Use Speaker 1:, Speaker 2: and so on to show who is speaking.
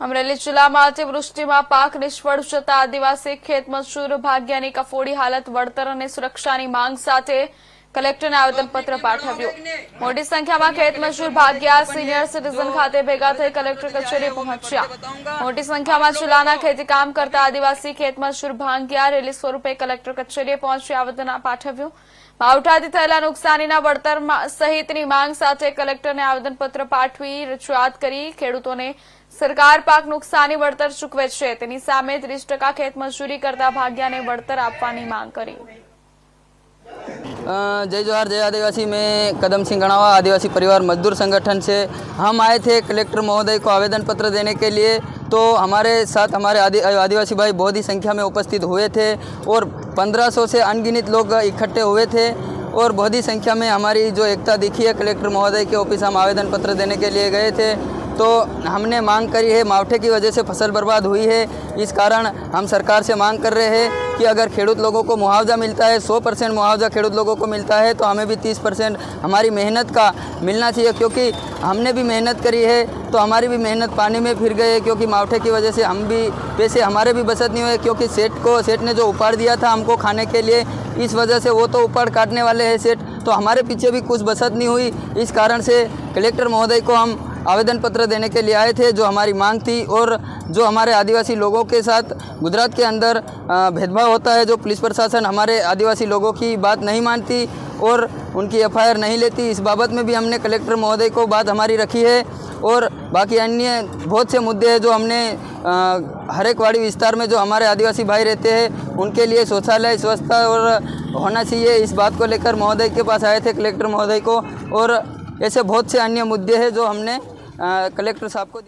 Speaker 1: અમરેલી જિલ્લામાં અતિવૃષ્ટિમાં પાક નિષ્ફળ જતા આદિવાસી ખેતમજૂર ભાગ્યાની કફોડી હાલત વળતર અને સુરક્ષાની માંગ સાથે કલેક્ટરને આવેદનપત્ર પાઠવ્યું. મોટી સંખ્યામાં ખેત મજૂર ભાગ્યા સિનિયર સિટીઝન ખાતે ભેગા થઈ કલેક્ટર કચેરી પહોંચ્યા. મોટી સંખ્યામાં જિલ્લાના ખેતી કામ કરતા આદિવાસી ખેત મજૂર ભાંગ્યા રેલી સ્વરૂપે કલેક્ટર કચેરીએ પહોંચી આવેદન પાઠવ્યું. માવઠાથી થયેલા નુકસાનીના વળતર સહિતની માંગ સાથે કલેક્ટરને આવેદનપત્ર પાઠવી રજૂઆત કરી. ખેડૂતોને સરકાર પાક નુકસાની વળતર ચૂકવે છે. તેની સામે ત્રીસ ટકા ખેત મજૂરી કરતા ભાગ્યાને વળતર આપવાની માંગ કરી.
Speaker 2: जय जोहार, जय आदिवासी। मैं कदम सिंह गणावा, आदिवासी परिवार मजदूर संगठन से। हम आए थे कलेक्टर महोदय को आवेदन पत्र देने के लिए। तो हमारे साथ हमारे आदि, आदिवासी भाई बहुत ही संख्या में उपस्थित हुए थे और 1500 से अनगिनत लोग इकट्ठे हुए थे और बहुत ही संख्या में हमारी जो एकता दिखी है, कलेक्टर महोदय के ऑफ़िस हम आवेदन पत्र देने के लिए गए थे। तो हमने मांग करी है, मावठे की वजह से फ़सल बर्बाद हुई है। इस कारण हम सरकार से मांग कर रहे हैं। कि अगर खेडूत लोगों को मुआवजा मिलता है 100 परसेंट मुआवजा खेडूत लोगों को मिलता है तो हमें भी 30 परसेंट हमारी मेहनत का मिलना चाहिए। क्योंकि हमने भी मेहनत करी है तो हमारी भी मेहनत पानी में फिर गई है, क्योंकि मावठे की वजह से हम भी पैसे हमारे भी बचत नहीं हुए क्योंकि सेठ को, सेठ ने जो उपहार दिया था हमको खाने के लिए, इस वजह से वो तो उपहार काटने वाले हैं सेठ तो हमारे पीछे भी कुछ बचत नहीं हुई। इस कारण से कलेक्टर महोदय को हम आवेदन पत्र देने के लिए आए थे जो हमारी मांग थी और जो हमारे आदिवासी लोगों के साथ गुजरात के अंदर भेदभाव होता है जो पुलिस प्रशासन हमारे आदिवासी लोगों की बात नहीं मानती और उनकी एफआईआर नहीं लेती इस बाबत में भी हमने कलेक्टर महोदय को बात हमारी रखी है और बाकी अन्य बहुत से मुद्दे हैं जो हमने अ, हर एक वाड़ी विस्तार में जो हमारे आदिवासी भाई रहते हैं उनके लिए शौचालय स्वच्छता और होना चाहिए इस बात को लेकर महोदय के पास आए थे कलेक्टर महोदय को और ऐसे बहुत से अन्य मुद्दे हैं जो हमने कलेक्टर साहब को